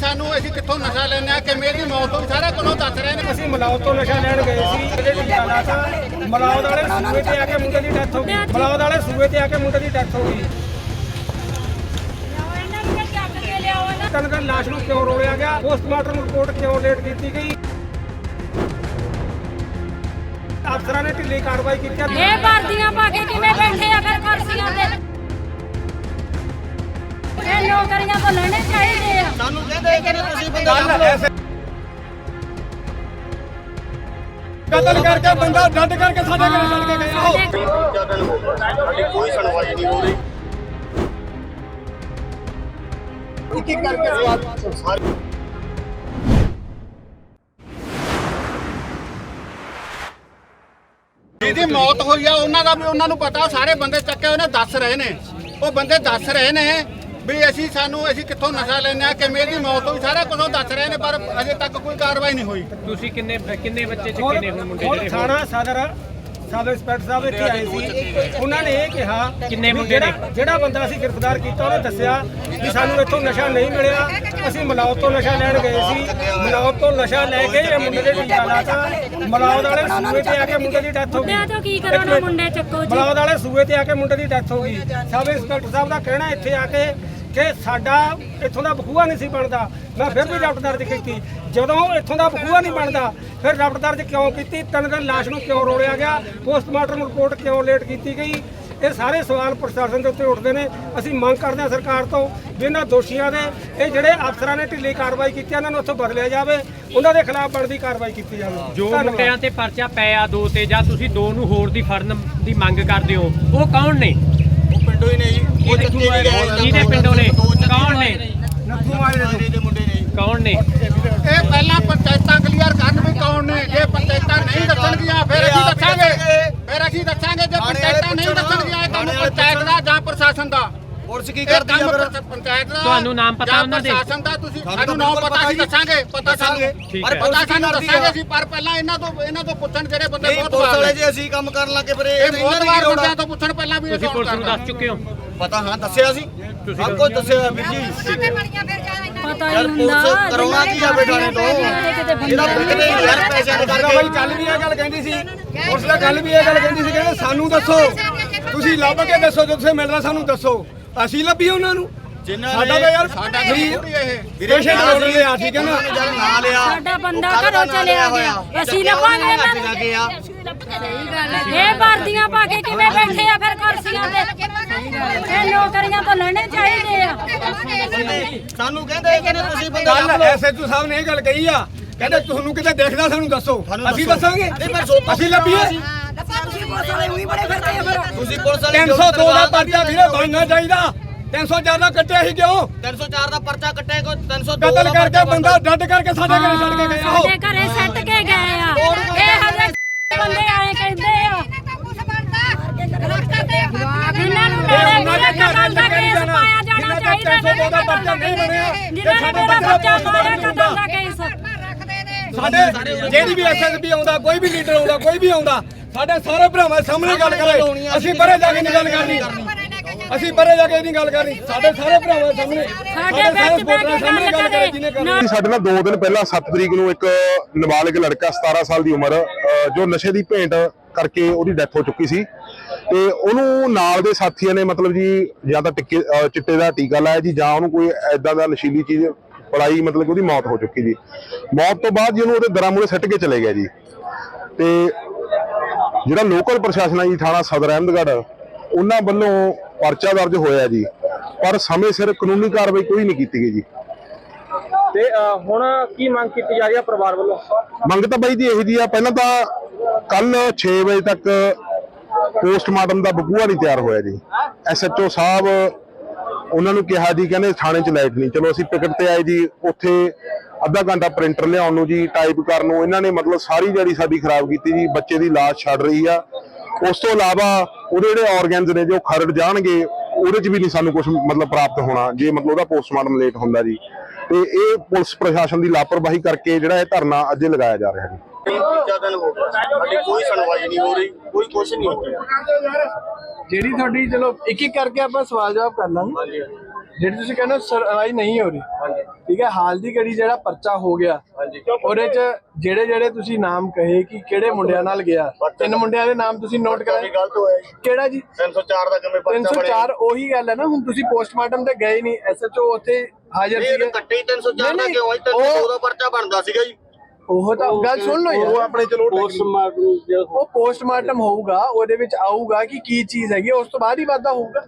ਸਾਨੂੰ ਅਸੀਂ ਕਿੱਥੋਂ ਨਸ਼ਾ ਲੈਣਾ ਕਿ ਮੇਰੀ ਮੌਤ ਹੋਈ ਸਾਰਾ ਕੁਝ ਦੱਸ ਰਹੇ ਨੇ। ਅਸੀਂ ਮਲਾਉ ਤੋਂ ਨਸ਼ਾ ਲੈਣ ਗਏ ਸੀ ਇਹਦੇ ਜਾਣਾ ਤਾਂ ਮਲਾਉ ਵਾਲੇ ਸੂਏ ਤੇ ਆ ਕੇ ਮੁੰਡੇ ਦੀ ਡੈਥ ਹੋ ਗਈ। ਮਲਾਉ ਵਾਲੇ ਸੂਏ ਤੇ ਆ ਕੇ ਮੁੰਡੇ ਦੀ ਡੈਥ ਹੋ ਗਈ। ਇਹਨਾਂ ਨੂੰ ਚੱਕ ਕੇ ਲਿਆਓ ਇਹਨਾਂ ਕਨ ਕਨ ਲਾਸ਼ ਨੂੰ ਕਿਉਂ ਰੋਲਿਆ ਗਿਆ? ਪੋਸਟਮਾਰਟਮ ਰਿਪੋਰਟ ਕਿਉਂ ਲੇਟ ਕੀਤੀ ਗਈ? ਅਫਸਰਾਂ ਨੇ ਢਿੱਲੀ ਕਾਰਵਾਈ ਕੀਤੀ। ਇਹ ਵਰਦੀਆਂ ਪਾ ਕੇ ਕਿਵੇਂ ਬੈਠੇ ਆ ਫਿਰ ਕੁਰਸੀਆਂ ਤੇ? ਇਹ ਨੌਕਰੀਆਂ ਤਾਂ ਲੈਣੇ ਚਾਹੀਦੇ ਆ ਸਾਨੂੰ ਕਹਿੰਦੇ ਕਿ ਤੁਸੀਂ ਐਸੇ ਕਤਲ ਕਰਕੇ ਬੰਦਾ ਡੱਡ ਕਰਕੇ ਸਾਡੇ ਘਰੇ ਛੱਡ ਕੇ ਉਹ ਤੀਜਾ ਦਿਨ ਹੋ ਗਿਆ ਸਾਡੀ ਕੋਈ ਸੁਣਵਾਈ ਨਹੀਂ ਹੋ ਰਹੀ। ਇੱਕ ਇੱਕ ਕਰਕੇ ਸਵਾਲ ਸਾਰੇ ਜਿਹਦੀ ਮੌਤ ਹੋਈ ਆ ਉਹਨਾਂ ਦਾ ਵੀ ਉਹਨਾਂ ਨੂੰ ਪਤਾ ਸਾਰੇ ਬੰਦੇ ਚੱਕੇ ਉਹਨੇ ਦੱਸ ਰਹੇ ਨੇ। ਉਹ ਬੰਦੇ ਦੱਸ ਰਹੇ ਨੇ ਵੀ ਅਸੀਂ ਸਾਨੂੰ ਅਸੀਂ ਕਿੱਥੋਂ ਨਸ਼ਾ ਲੈਣਾ ਕਿ ਮੇਰੀ ਮੌਤ ਹੋਈ ਸਾਰਾ ਕੁਝ ਉਹ ਦੱਸ ਰਹੇ ਨੇ ਪਰ ਅਜੇ ਤੱਕ ਕੋਈ ਕਾਰਵਾਈ ਨਹੀਂ ਹੋਈ। ਤੁਸੀਂ ਕਿੰਨੇ ਕਿੰਨੇ ਬੱਚੇ ਚੱਕੇ ਨੇ ਹੁਣ ਮੁੰਡੇ ਜਿਹੜੇ ਥਾਣਾ ਸਦਰ ਸਬ ਇੰਸਪੈਕਟਰ ਸਾਹਿਬ ਇੱਥੇ ਆਏ ਸੀ। ਉਹਨਾਂ ਨੇ ਇਹ ਕਿਹਾ ਕਿੰਨੇ ਮੁੰਡੇ ਨੇ? ਜਿਹੜਾ- ਜਿਹੜਾ ਬੰਦਾ ਅਸੀਂ ਗ੍ਰਿਫਤਾਰ ਕੀਤਾ ਉਹਨੇ ਦੱਸਿਆ ਵੀ ਸਾਨੂੰ ਇੱਥੋਂ ਨਸ਼ਾ ਨਹੀਂ ਮਿਲਿਆ। ਅਸੀਂ ਮਲਾਉ ਤੋਂ ਨਸ਼ਾ ਲੈਣ ਗਏ ਸੀ। ਮਲਾਉ ਤੋਂ ਨਸ਼ਾ ਲੈ ਕੇ ਇਹ ਮੁੰਡੇ ਦੇ ਟੀਕਾ ਲਾਤਾ। ਮਲਾਉ ਵਾਲੇ ਸੂਏ ਤੇ ਆ ਕੇ ਮੁੰਡੇ ਦੀ ਡੈਥ ਹੋ ਗਈ। ਮੁੰਡਿਆਂ ਤੋਂ ਕੀ ਕਰਾਉਣਾ ਮੁੰਡੇ ਚੱਕੋ ਜੀ। ਮਲਾਉ ਵਾਲੇ ਸੂਏ ਤੇ ਆ ਕੇ ਮੁੰਡੇ ਦੀ ਡੈਥ ਹੋ ਗਈ। ਸਬ ਇੰਸਪੈਕਟਰ ਸਾਹਿਬ ਦਾ ਕਹਿਣਾ ਇੱਥੇ ਆ ਕੇ ਕਿ ਸਾਡਾ ਇੱਥੋਂ ਦਾ ਬਖੂਆ ਨਹੀਂ ਸੀ ਬਣਦਾ। ਮੈਂ ਫਿਰ ਵੀ ਰਿਪੋਰਟ ਦਰਜ ਕੀਤੀ। ਜਦੋਂ ਇੱਥੋਂ ਦਾ ਬਖੂਆ ਨਹੀਂ ਬਣਦਾ ਫਿਰ ਰਿਪੋਰਟ ਦਰਜ ਕਿਉਂ ਕੀਤੀ? ਤਿੰਨ ਦਿਨ ਲਾਸ਼ ਨੂੰ ਕਿਉਂ ਰੋਲਿਆ ਗਿਆ? ਪੋਸਟਮਾਰਟਮ ਰਿਪੋਰਟ ਕਿਉਂ ਲੇਟ ਕੀਤੀ ਗਈ? ਇਹ ਸਾਰੇ ਸਵਾਲ ਪ੍ਰਸ਼ਾਸਨ ਦੇ ਉੱਤੇ ਉੱਠਦੇ ਨੇ। ਅਸੀਂ ਮੰਗ ਕਰਦੇ ਹਾਂ ਸਰਕਾਰ ਤੋਂ ਵੀ ਇਹਨਾਂ ਦੋਸ਼ੀਆਂ ਦੇ ਇਹ ਜਿਹੜੇ ਅਫਸਰਾਂ ਨੇ ਢਿੱਲੀ ਕਾਰਵਾਈ ਕੀਤੀ ਇਹਨਾਂ ਨੂੰ ਉੱਥੋਂ ਬਦਲਿਆ ਜਾਵੇ। ਉਹਨਾਂ ਦੇ ਖਿਲਾਫ ਬਣਦੀ ਕਾਰਵਾਈ ਕੀਤੀ ਜਾਵੇ। ਜੋ। ਮੁੰਡਿਆਂ ਤੇ ਪਰਚਾ ਪਿਆ ਦੋ ਤੇ ਜਾਂ ਤੁਸੀਂ ਦੋ ਨੂੰ ਹੋਰ ਦੀ ਫੜਨ ਦੀ ਮੰਗ ਕਰਦੇ ਹੋ ਉਹ ਕੌਣ ਨੇ? ਪਿੰਡੋਂ ਹੀ ਨੇ ਜੀ। ਉਹ ਚੱਕੇ ਵੀ ਗਏ ਕਿਹਦੇ ਪਿੰਡੋਂ ਨੇ? ਕੌਣ ਨੇ? ਨੱਥੂ ਮਾਰੇ ਦੇ ਮੁੰਡੇ ਨੇ ਕੌਣ ਨੇ? ਇਹ ਪਹਿਲਾਂ ਪੰਚਾਇਤਾਂ ਕਲੀਅਰ ਕਰਨ ਵੀ ਕੌਣ ਨੇ। ਜੇ ਪੰਚਾਇਤਾਂ ਨਹੀਂ ਦੱਸਣਗੀਆਂ ਫਿਰ ਅਸੀਂ ਦੱਸਾਂਗੇ। ਫਿਰ ਅਸੀਂ ਦੱਸਾਂਗੇ ਜੇ ਪੰਚਾਇਤਾਂ ਨਹੀਂ ਦੱਸਣਗੀਆਂ ਇਹ ਕੰਮ ਪੰਚਾਇਤ ਦਾ ਪੁਲਿਸ ਕੀ ਕਰਦੀ ਆ ਫਿਰ? ਪੰਚ- ਪੰਚਾਇਤ ਦਾ ਤੁਹਾਨੂੰ ਨਾਮ ਪਤਾ ਜਾਂ ਉਹਨਾਂ ਦੇ? ਪ੍ਰਸ਼ਾਸਨ ਦਾ ਤੁਸੀਂ ਸਾਨੂੰ ਨਾਮ ਪਤਾ ਅਸੀਂ ਦੱਸਾਂਗੇ ਪਤਾ ਸਾਨੂੰ। ਠੀਕ ਪਰ ਹੈ। ਪਤਾ ਸਾਨੂੰ ਦੱਸਾਂਗੇ ਅਸੀਂ ਪਰ ਪਹਿਲਾਂ ਇਹਨਾਂ ਤੋਂ ਇਹਨਾਂ ਤੋਂ ਪੁੱਛਣ ਜਿਹੜੇ ਬੰਦੇ ਨਹੀਂ ਬਹੁਤ ਪੁਲਿਸ ਵਾਲੇ। ਜੇ ਅਸੀਂ ਕੰਮ ਕਰਨ ਲੱਗੇ ਫਿਰ ਇਹ ਬਹੁਤ ਇਹਨਾਂ ਵਾਰ ਦੀ ਬੰਦਿਆਂ ਤੋਂ ਪੁੱਛਣ ਪਹਿਲਾਂ ਵੀ ਇਹ ਤੁਸੀਂ ਕੌਣ ਪੁਲਿਸ ਨੂੰ ਕਰਦਾ। ਦੱਸ ਚੁੱਕੇ ਹੋ। ਪਤਾ ਹਾਂ ਦੱਸਿਆ ਸੀ। ਸਭ ਕੁਝ ਦੱਸਿਆ ਵੀਰ ਜੀ। ਪਤਾ ਹੀ ਯਾਰ ਹੁੰਦਾ ਪੁਲਿਸ ਕਰਾਉਣਾ ਕੀ ਆ ਬੇਟਾਣੇ ਤੋਂ? ਜਿਹੜਾ ਬਿਕਦੇ ਯਾਰ ਪੈਸਿਆਂ ਦੇ ਗੱਲ ਕਰਕੇ। ਬਾਈ ਕੱਲ ਵੀ ਇਹ ਗੱਲ ਕਹਿੰਦੀ ਸੀ। ਉਸ ਦਾ ਕੱਲ ਵੀ ਇਹ ਗੱਲ ਕਹਿੰਦੀ ਸੀ ਕਹਿੰਦੇ ਸਾਨੂੰ ਦੱਸੋ। ਤੁਸੀਂ ਲੱਭ ਕੇ ਦੱਸੋ ਜੇ ਤੁਸੀਂ ਮਿਲਣਾ ਸਾਨੂੰ ਦੱਸੋ। ਅਸੀਂ ਲੱਭੀ ਉਹਨਾਂ ਨੂੰ। ਜਿਨ੍ਹਾਂ ਸਾਡਾ ਤਾਂ ਯਾਰ ਸਾਡਾ ਗਰੀਬ ਥੋੜੀ ਇਹ। ਪੇਸ਼ੈਂਟ ਰੋਡ ਲਿਆ ਠੀਕ ਹੈ ਨਾ? ਜਦ ਨਾਂ ਲਿਆ ਸਾਡਾ ਬੰਦਾ ਦਾ ਘਰੋਂ ਚਲਿਆ। ਗਿਆ। ਅਸੀਂ ਲੱਭਾਂਗੇ ਇਹਨਾਂ ਨੂੰ। ਇਹ ਵਰਦੀਆਂ ਪਾ ਕੇ ਕਿਵੇਂ ਬੈਠੇ ਆ ਫਿਰ ਕੁਰਸੀਆਂ ਤੇ? ਇਹ ਨੌਕਰੀਆਂ ਤਾਂ ਲੈਣੇ ਚਾਹੀਦੇ ਆ। ਸਾਨੂੰ ਕਹਿੰਦੇ ਕਿ ਤੁਸੀਂ ਬੰਦੇ ਗੱਲ ਐਸਐਚਓ ਸਾਹਿਬ ਨੇ ਇਹ ਗੱਲ ਕਹੀ ਆ। ਕਹਿੰਦੇ ਤੁਹਾਨੂੰ ਕਿਤੇ ਦੇਖਦਾ ਸਾਨੂੰ ਦੱਸੋ। ਸਾਨੂੰ ਅਸੀਂ ਤੁਸੀਂ ਪੁਲਿਸ ਵਾਲੇ 302 ਦਾ ਪਰਚਾ ਵੀਰੇ ਬਣਨਾ ਚਾਹੀਦਾ। 304 ਦਾ ਕੱਟਿਆ ਸੀ ਕਿਉਂ? 304 ਦਾ ਪਰਚਾ ਕੱਟੇ ਕੋ 302 ਕਤਲ ਦਾ ਕਰਕੇ ਪਰਚਾ ਬੰਦਾ ਡੱਡ ਕਰਕੇ ਸਾਡੇ ਘਰੇ ਛੱਡ ਕੇ ਗਿਆ। ਉਹ ਸਾਡੇ ਘਰੇ ਸੱਟ ਕੇ ਗਏ ਆ। ਇਹ ਹਜੇ ਬੰਦੇ ਆਏ ਕਹਿੰਦੇ ਆ। ਇਹਨਾਂ ਨੂੰ ਮੇਰੇ ਮੇਰੇ ਕਤਲ ਦਾ ਕੇਸ ਪਾਇਆ ਜਾਣਾ ਚਾਹੀਦਾ ਤਿੰਨ ਸੌ ਦੋ ਦਾ ਪਰਚਾ ਨਹੀਂ ਬਣਿਆ, ਜਿਨ੍ਹਾਂ ਨੇ ਮੇਰਾ ਬੱਚਾ ਮਾਰਿਆ ਕਤਲ ਦਾ ਕੇਸ ਸਾਡੇ ਜਿਹੜੀ ਵੀ ਐਸਐਸਪੀ ਆਉਂਦਾ ਕੋਈ ਵੀ ਲੀਡਰ ਆਉਂਦਾ ਕੋਈ ਵੀ ਆਉਂਦਾ ਸਾਡੇ ਸਾਰੇ ਭਰਾਵਾਂ ਸਾਹਮਣੇ ਗੱਲ ਕਰੇ। ਅਸੀਂ ਪਰੇ ਜਾ ਕੇ ਨਹੀਂ ਗੱਲ ਕਰਨੀ। ਅਸੀਂ ਪਰੇ ਜਾ ਕੇ ਨਹੀਂ ਗੱਲ ਕਰਨੀ। ਸਾਡੇ ਸਾਰੇ ਭਰਾਵਾਂ ਸਾਹਮਣੇ ਸਾਡੇ ਵਿੱਚ ਬਹਿ ਕੇ ਗੱਲ ਕਰੇ ਜਿਹਨੇ ਕਰਨੀ ਨਾ ਸਾਡੇ ਨਾਲ 2 ਦਿਨ ਪਹਿਲਾਂ 7 ਤਰੀਕ ਨੂੰ ਇੱਕ ਨਾਬਾਲਗ ਲੜਕਾ 17 ਸਾਲ ਦੀ ਉਮਰ ਜੋ ਨਸ਼ੇ ਦੀ ਭੇਂਟ ਕਰਕੇ ਉਹਦੀ ਡੈਥ ਹੋ ਚੁੱਕੀ ਸੀ। ਤੇ ਉਹਨੂੰ ਨਾਲ ਦੇ ਸਾਥੀਆਂ ਨੇ ਮਤਲਬ ਜੀ ਜਾਂ ਤਾਂ ਟਿੱਕੇ ਚਿੱਟੇ ਦਾ ਟੀਕਾ ਲਾਇਆ ਜੀ ਜਾਂ ਉਹਨੂੰ ਕੋਈ ਐਦਾਂ ਦਾ ਨਸ਼ੀਲੀ ਚੀਜ਼ ਪੜਾਈ ਮਤਲਬ ਕਿ ਉਹਦੀ ਮੌਤ ਹੋ ਚੁੱਕੀ ਜੀ। ਮੌਤ ਤੋਂ ਬਾਅਦ ਜੀ ਉਹਨੂੰ ਉਹਦੇ ਦਰਾਂ ਮੂਹਰੇ ਸੱਟ ਕੇ ਚਲੇ ਗਿਆ ਜੀ। ਤੇ ਜਿਹੜਾ ਲੋਕਲ ਪ੍ਰਸ਼ਾਸਨ ਹੈ ਜੀ ਥਾਣਾ ਸਦਰ ਅਹਿਮਦਗੜ੍ਹ ਉਹਨਾਂ ਵੱਲੋਂ ਪਰਚਾ ਦਰਜ ਹੋਇਆ ਜੀ। ਪਰ ਸਮੇਂ ਸਿਰ ਕਾਨੂੰਨੀ ਕਾਰਵਾਈ ਕੋਈ ਨਹੀਂ ਕੀਤੀ ਗਈ ਜੀ। ਤੇ ਹੁਣ ਕੀ ਮੰਗ ਕੀਤੀ ਜਾ ਰਹੀ ਹੈ ਪਰਿਵਾਰ ਵੱਲੋਂ? ਮੰਗ ਤਾਂ ਬਾਈ ਦੀ ਇਹੀ ਜੀ ਆ ਪਹਿਲਾਂ ਤਾਂ ਕੱਲ 6 ਵਜੇ ਤੱਕ ਪੋਸਟਮਾਰਟਮ ਦਾ ਬਕੂਆ ਨਹੀਂ ਤਿਆਰ ਹੋਇਆ ਜੀ। ਐਸਐਚਓ ਸਾਹਿਬ ਉਹਨਾਂ ਨੂੰ ਕਿਹਾ ਜੀ ਕਹਿੰਦੇ ਥਾਣੇ 'ਚ ਲਾਈਟ ਨਹੀਂ। ਚਲੋ ਅਸੀਂ ਟਿਕਟ ਤੇ ਆਏ ਜੀ ਉੱਥੇ ਅੱਧਾ ਘੰਟਾ ਪ੍ਰਿੰਟਰ ਲਿਆਉਣ ਨੂੰ ਜੀ ਟਾਈਪ ਕਰਨ ਨੂੰ ਇਹਨਾਂ ਨੇ ਮਤਲਬ ਸਾਰੀ ਜਿਹੜੀ ਸਾਡੀ ਖਰਾਬ ਕੀਤੀ ਜੀ ਬੱਚੇ ਦੀ ਲਾਸ਼ ਛੱਡ ਰਹੀ ਆ। ਉਸ ਤੋਂ ਇਲਾਵਾ ਉਹਦੇ ਜਿਹੜੇ ਆਰਗਨਸ ਨੇ ਜੋ ਖਰੜ ਜਾਣਗੇ ਉਹਦੇ 'ਚ ਵੀ ਨਹੀਂ ਸਾਨੂੰ ਕੁਝ ਮਤਲਬ ਪ੍ਰਾਪਤ ਹੋਣਾ ਜੇ ਮਤਲਬ ਉਹਦਾ ਪੋਸਟਮਾਰਟਮ ਲੇਟ ਹੁੰਦਾ ਜੀ। ਤੇ ਇਹ ਪੁਲਿਸ ਪ੍ਰਸ਼ਾਸਨ ਦੀ ਲਾਪਰਵਾਹੀ ਕਰਕੇ ਜਿਹੜਾ ਇਹ ਧਰਨਾ ਅੱਜ ਲਗਾਇਆ ਜਾ ਰਿਹਾ ਹੋ ਗਿਆ ਸਾਡੀ ਕੋਈ ਸੁਣਵਾਈ ਨਹੀਂ ਹੋ ਰਹੀ ਕੋਈ ਕੁਝ ਨਹੀਂ ਹੋ ਰਿਹਾ। ਜਿਹੜੀ ਤੁਹਾਡੀ ਚਲੋ ਇੱਕ ਇੱਕ ਕਰਕੇ ਆਪਾਂ ਸਵਾਲ ਜਵਾਬ ਕਰ ਲਾਂਗੇ। ਜਿਹੜੀ ਤੁਸੀਂ ਕਹਿੰਦੇ ਸੁਣਵਾਈ ਨਹੀਂ ਹੋ ਰਹੀ। ਠੀਕ ਹੈ ਹਾਲ ਦੀ ਘੜੀ ਜਿਹੜਾ ਪਰਚਾ ਹੋ ਗਿਆ ਉਹਦੇ ਚ ਜਿਹੜੇ ਜਿਹੜੇ ਤੁਸੀਂ ਨਾਮ ਕਹੇ ਕਿ ਕਿਹੜੇ ਮੁੰਡਿਆਂ ਨਾਲ ਗਿਆ ਤਿੰਨ ਮੁੰਡਿਆਂ ਦੇ ਨਾਮ ਤੁਸੀਂ ਨੋਟ ਕਰਾਏ। ਗਲਤ ਹੋਇਆ ਜੀ। ਕਿਹੜਾ ਜੀ? 304 ਦਾ ਕਿਵੇਂ ਪਰਚਾ ਬਣਿਆ 304 ਉਹੀ ਗੱਲ ਹੈ ਨਾ ਹੁਣ ਤੁਸੀਂ ਪੋਸਟਮਾਰਟਮ ਤੇ ਗਏ ਨਹੀਂ ਐਸਐਚਓ ਉੱਥੇ ਹਾਜ਼ਰ ਸੀਗੇ। ਕੱਟੇ ਹੀ 304 ਦਾ ਕਿਉਂ ਹੈ ਉਹ- 302 ਦਾ ਪਰਚਾ ਬਣਦਾ ਸੀਗਾ ਜੀ। ਉਹ ਤਾਂ ਗੱਲ ਸੁਣ ਲਓ ਉਹ ਯਾਰ। ਆਪਣੇ ਚਲੋ ਉਹ ਪੋਸਟਮਾਰਟਮ ਹੋਊਗਾ ਉਹਦੇ ਵਿੱਚ ਆਊਗਾ ਕਿ ਕੀ ਚੀਜ਼ ਹੈਗੀ ਉਸ ਤੋਂ ਬਾਅਦ ਹੀ ਵਾਧਾ ਹੋਊਗਾ।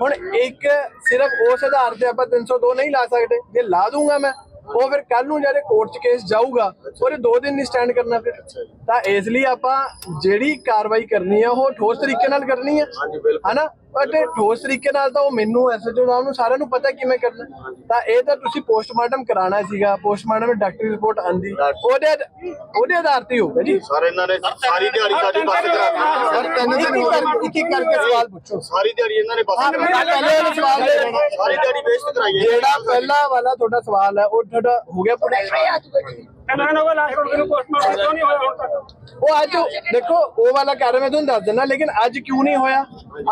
ਹੁਣ ਇੱਕ ਸਿਰਫ ਉਸ ਆਧਾਰ ਤੇ ਆਪਾਂ 302 ਨਹੀਂ ਲਾ ਸਕਦੇ ਜੇ ਲਾ ਦੂੰਗਾ ਮੈਂ ਉਹ ਫਿਰ ਕੱਲ ਨੂੰ ਜਿਹੜੇ ਕੋਰਟ 'ਚ ਕੇਸ ਜਾਊਗਾ ਉਹਦੇ ਦੋ ਦਿਨ ਨਹੀਂ ਸਟੈਂਡ ਕਰਨਾ ਫਿਰ। ਤਾਂ ਇਸ ਲਈ ਆਪਾਂ ਜਿਹੜੀ ਕਾਰਵਾਈ ਕਰਨੀ ਆ ਉਹ ਠੋਸ ਤਰੀਕੇ ਨਾਲ ਕਰਨੀ ਹੈ ਹਾਂਜੀ ਬਿਲਕੁਲ। ਹਨਾ? ਬਟ ਠੋਸ ਤਰੀਕੇ ਨਾਲ ਤਾਂ ਉਹ ਮੈਨੂੰ ਐਸਐਚਓ ਸਾਹਿਬ ਨੂੰ ਸਾਰਿਆਂ ਨੂੰ ਪਤਾ ਕਿਵੇਂ ਕਰਨਾ। ਤਾਂ ਇਹ ਤਾਂ ਤੁਸੀਂ ਪੋਸਟਮਾਰਟਮ ਕਰਾਉਣਾ ਸੀਗਾ ਪੋਸਟਮਾਰਟਮ ਵਿੱਚ ਡਾਕਟਰੀ ਰਿਪੋਰਟ ਆਂਦੀ ਉਹਦੇ ਉਹਦੇ ਆਧਾਰ ਤੇ ਹੀ ਹੋਊਗਾ ਜੀ। ਸਰ ਇਹਨਾਂ ਨੇ ਸਾਰੀ ਦਿਹਾੜੀ ਸਾਡੀ ਬੱਸ ਕਰਾ ਦਿੱਤੀ ਸਰ ਤਿੰਨ ਦਿਨ ਹੋ ਗਏ। ਇੱਕ ਇੱਕ ਕਰਕੇ ਸਵਾਲ ਪੁੱਛੋ। ਸਾਰੀ ਦਿਹਾੜੀ ਇਹਨਾਂ ਨੇ ਬੱਸ ਪਹਿਲੇ ਵਾਲੇ ਸਵਾਲ ਦੇ। ਸਾਰੀ ਦਿਹਾੜੀ ਵੇਸਟ ਕਰਾਈ ਜਿਹੜਾ ਪਹਿਲਾ ਵਾਲਾ ਤੁਹਾਡਾ ਸਵਾਲ ਹੈ ਉਹ ਤੁਹਾਡਾ ਹੋ ਗਿਆ ਨੂੰ ਉਹ ਅੱਜ ਦੇਖੋ ਉਹ ਵਾਲਾ ਕਰ ਮੈਂ ਤੁਹਾਨੂੰ ਦੱਸ ਦਿੰਦਾ ਲੇਕਿਨ ਅੱਜ ਕਿਉਂ ਨਹੀਂ ਹੋਇਆ?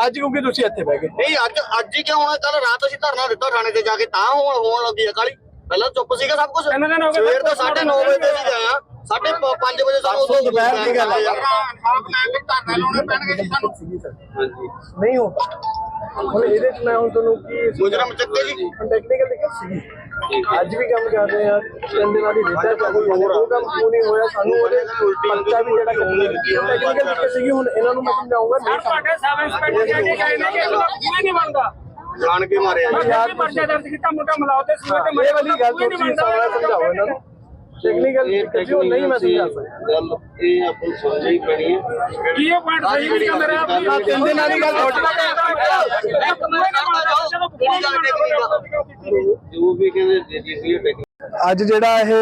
ਅੱਜ ਕਿਉਂਕਿ ਤੁਸੀਂ ਇੱਥੇ ਬਹਿ ਗਏ। ਨਹੀਂ ਅੱਜ ਅੱਜ ਹੀ ਕਿਉਂ ਹੋਣਾ? ਕੱਲ ਰਾਤ ਅਸੀਂ ਧਰਨਾ ਦਿੱਤਾ ਥਾਣੇ ਤੇ ਜਾ ਕੇ ਤਾਂ ਹੋਣ ਹੋਣ ਲੱਗੀ ਆ ਕਾਲੀ ਪਹਿਲਾਂ ਚੁੱਪ ਸੀਗਾ ਸਭ ਕੁਝ ਸਵੇਰ ਤੋਂ 9:30 ਵਜੇ ਤੇ ਅਸੀਂ ਗਏ ਆ 5:30 ਵਜੇ ਸਾਨੂੰ ਉਦੋਂ ਦੁਪਹਿਰ ਦੀ ਗੱਲ ਹੈ ਯਾਰ। ਸਾਹਿਬ ਲੈ ਕੇ ਧਰਨਾ ਲਾਉਣੇ ਪੈਣਗੇ ਜੀ ਸਾਨੂੰ ਨਹੀਂ ਹੋ ਹੁਣ ਇਹਦੇ ਚ ਮੈਂ ਹੁਣ ਤੁਹਾਨੂੰ ਕੀ ਮੁਜਰਮ ਚੱਕੇ ਜੀ। ਟੈਕਨੀਕਲ ਦੇਖੋ ਸੀ ਅੱਜ ਵੀ ਕੰਮ ਕਰ ਰਹੇ ਆ ਤਿੰਨ ਦਿਨਾਂ ਦੀ ਰਿਟਾ ਚੱਲ ਰਹੀ ਹੈ ਉਹ ਕੰਮ ਕਿਉਂ ਨਹੀਂ ਹੋਇਆ? ਸਾਨੂੰ ਉਹਦੇ ਪਰਚਾ ਵੀ ਜਿਹੜਾ ਟੈਕਨੀਕਲ ਦੇਖੇ ਸੀਗੀ ਹੁਣ ਇਹਨਾਂ ਨੂੰ ਮੈਂ ਸਮਝਾਉਂਗਾ ਨਹੀਂ ਤੁਹਾਡੇ ਸਬ ਇੰਸਪੈਕਟਰ ਕਹਿੰਦੇ ਗਏ ਨੇ ਕਿ ਇਹਦਾ ਕੋਈ ਨਹੀਂ ਬਣਦਾ ਜਾਣ ਕੇ ਮਾਰਿਆ ਜੀ। ਯਾਰ ਪਰਚਾ ਦਰਜ ਕੀਤਾ ਮੁੰਡਾ ਮਿਲਾਓ ਤੇ ਸੂਏ ਤੇ ਇਹ ਵਾਲੀ ਗੱਲ ਤੁਸੀਂ ਸਾਰਾ ਸਮਝਾਓ ਇਹਨਾਂ ਨੂੰ। ਟੈਕਨੀਕਲ ਕਿਉਂ ਨਹੀਂ ਮੈਂ ਸਮਝਾ ਸਕਦਾ। ਗੱਲ ਇਹ ਆਪਾਂ ਨੂੰ ਸਮਝਣਾ ਹੀ ਪੈਣੀ ਹੈ। ਕੀ ਇਹ ਪੁਆਇੰਟ ਸਹੀ ਨਹੀਂ ਚੱਲ ਰਿਹਾ ਆਪਣੀ ਆਹ ਤਿੰਨ ਦਿਨਾਂ ਦੀ ਗੱਲ ਤੁਹਾਡੀ ਜੋ ਵੀ ਕਹਿੰਦੇ ਜੀ ਜੀ ਅੱਜ ਜਿਹੜਾ ਇਹ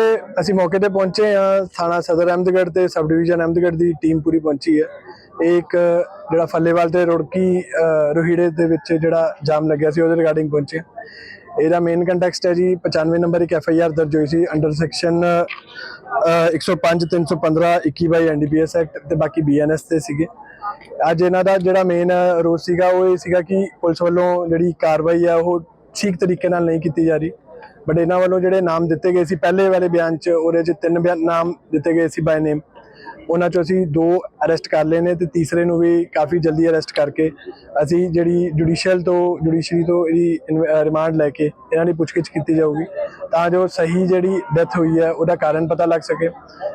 ਅਸੀਂ ਮੌਕੇ ਤੇ ਪਹੁੰਚੇ ਆ ਥਾਣਾ ਸਦਰ ਅਹਿਮਦਗੜ੍ਹ ਤੇ ਸਬ ਡਿਵੀਜ਼ਨ ਅਹਿਮਦਗੜ੍ਹ ਦੀ ਟੀਮ ਪੂਰੀ ਪਹੁੰਚੀ ਹੈ। ਇਹ ਇੱਕ ਜਿਹੜਾ ਫੱਲੇਵਾਲ ਤੇ ਰੁੜਕੀ ਰੋਹੀੜੇ ਦੇ ਵਿੱਚ ਜਿਹੜਾ ਜਾਮ ਲੱਗਿਆ ਸੀ ਉਹਦੇ ਰਿਗਾਰਡਿੰਗ ਪਹੁੰਚੇ ਇਹਦਾ ਮੇਨ ਕੰਟੈਕਸਟ ਹੈ ਜੀ 95 ਨੰਬਰ ਇੱਕ ਐਫ ਆਈ ਆਰ ਦਰਜ ਹੋਈ ਸੀ under section 105 315 21 by NDPS act ਤੇ ਬਾਕੀ ਬੀਐਨਐਸ ਤੇ ਸੀਗੇ। ਅੱਜ ਇਹਨਾਂ ਦਾ ਜਿਹੜਾ ਮੇਨ ਰੋਸ ਸੀਗਾ, ਉਹ ਇਹ ਸੀਗਾ ਕਿ ਪੁਲਿਸ ਵੱਲੋਂ ਜਿਹੜੀ ਕਾਰਵਾਈ ਆ, ਉਹ ਠੀਕ ਤਰੀਕੇ ਨਾਲ ਨਹੀਂ ਕੀਤੀ ਜਾ ਰਹੀ। ਬਟ ਇਹਨਾਂ ਵੱਲੋਂ ਜਿਹੜੇ ਨਾਮ ਦਿੱਤੇ ਗਏ ਸੀ, ਪਹਿਲੇ ਵਾਲੇ ਬਿਆਨ 'ਚ, ਉਹਦੇ 'ਚ ਤਿੰਨ ਬਿਆਨ ਨਾਮ ਦਿੱਤੇ ਗਏ ਸੀ ਬਾਈ ਨੇਮ ਉਹਨਾਂ 'ਚੋਂ ਅਸੀਂ ਦੋ ਅਰੈਸਟ ਕਰ ਲਏ ਨੇ ਤੇ ਤੀਸਰੇ ਨੂੰ ਵੀ ਕਾਫੀ ਜਲਦੀ ਅਰੈਸਟ ਕਰਕੇ ਅਸੀਂ ਜਿਹੜੀ ਜੁਡੀਸ਼ੀਅਲ ਤੋਂ, ਜੁਡੀਸ਼ਰੀ ਤੋਂ ਇਹਦੀ ਰਿਮਾਂਡ ਲੈ ਕੇ ਇਹਨਾਂ ਦੀ ਪੁੱਛਗਿੱਛ ਕੀਤੀ ਜਾਊਗੀ। ਤਾਂ ਜੋ ਸਹੀ ਜਿਹੜੀ ਡੈਥ ਹੋਈ ਹੈ, ਉਹਦਾ ਕਾਰਨ ਪਤਾ ਲੱਗ ਸਕੇ।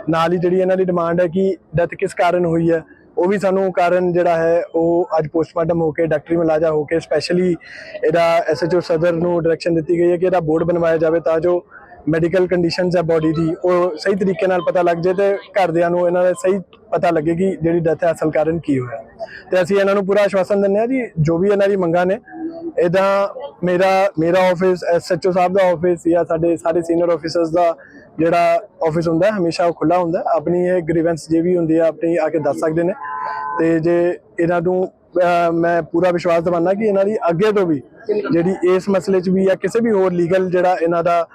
ਨਾਲ ਹੀ ਜਿਹੜੀ ਇਹਨਾਂ ਦੀ ਡਿਮਾਂਡ ਹੈ ਕਿ ਡੈਥ ਕਿਸ ਕਾਰਨ ਹੋਈ ਹੈ, ਉਹ ਵੀ ਸਾਨੂੰ ਕਾਰਨ ਜਿਹੜਾ ਹੈ, ਉਹ ਅੱਜ ਪੋਸਟਮਾਰਟਮ ਹੋ ਕੇ, ਡਾਕਟਰੀ ਮੁਲਾਜ਼ਾ ਹੋ ਕੇ, ਸਪੈਸ਼ਲੀ ਇਹਦਾ ਐਸਐਚਓ ਸਦਰ ਨੂੰ ਡਾਇਰੈਕਸ਼ਨ ਦਿੱਤੀ ਗਈ ਹੈ ਕਿ ਇਹਦਾ ਬੋਰਡ ਬਣਵਾਇਆ ਜਾਵੇ ਤਾਂ ਜੋ ਮੈਡੀਕਲ ਕੰਡੀਸ਼ਨਸ ਹੈ ਬਾਡੀ ਦੀ, ਉਹ ਸਹੀ ਤਰੀਕੇ ਨਾਲ ਪਤਾ ਲੱਗ ਜੇ ਤੇ ਘਰਦਿਆਂ ਨੂੰ ਇਹਨਾਂ ਦਾ ਸਹੀ ਪਤਾ ਲੱਗੇ ਕਿ ਜਿਹੜੀ ਡੈਥ ਹੈ, ਅਸਲ ਕਾਰਨ ਕੀ ਹੋਇਆ। ਤੇ ਅਸੀਂ ਇਹਨਾਂ ਨੂੰ ਪੂਰਾ ਆਸ਼ਵਾਸਨ ਦਿੰਦੇ ਹਾਂ ਜੀ, ਜੋ ਵੀ ਇਹਨਾਂ ਦੀ ਮੰਗਾਂ ਨੇ ਇਦਾਂ ਮੇਰਾ ਮੇਰਾ ਆਫਿਸ ਐਸਐਚਓ ਸਾਹਿਬ ਦਾ ਆਫਿਸ ਜਾਂ ਸਾਡੇ ਸਾਰੇ ਸੀਨੀਅਰ ਆਫੀਸਰਸ ਦਾ ਜਿਹੜਾ ਆਫਿਸ ਹੁੰਦਾ ਹਮੇਸ਼ਾ ਉਹ ਖੁੱਲਾ ਹੁੰਦਾ ਆਪਣੀ ਇਹ ਗ੍ਰੀਵੈਂਸ ਜੇ ਵੀ ਹੁੰਦੀ ਹੈ ਆਪਣੀ ਆ ਕੇ ਦੱਸ ਸਕਦੇ ਨੇ। ਤੇ ਜੇ ਇਹਨਾਂ ਨੂੰ ਮੈਂ ਪੂਰਾ ਵਿਸ਼ਵਾਸ ਦਿਵਾਨਾ ਕਿ ਇਹਨਾਂ ਦੀ ਅੱਗੇ ਤੋਂ ਵੀ ਜਿਹੜੀ ਇਸ ਮਸਲੇ 'ਚ ਵੀ ਜਾਂ ਕਿਸੇ ਵੀ ਹੋਰ ਲੀਗਲ ਜਿਹੜਾ ਇਹਨਾਂ ਦਾ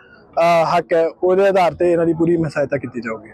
ਹੱਕ ਹੈ ਉਹਦੇ ਆਧਾਰ ਤੇ ਇਹਨਾਂ ਦੀ ਪੂਰੀ ਸਹਾਇਤਾ ਕੀਤੀ ਜਾਊਗੀ।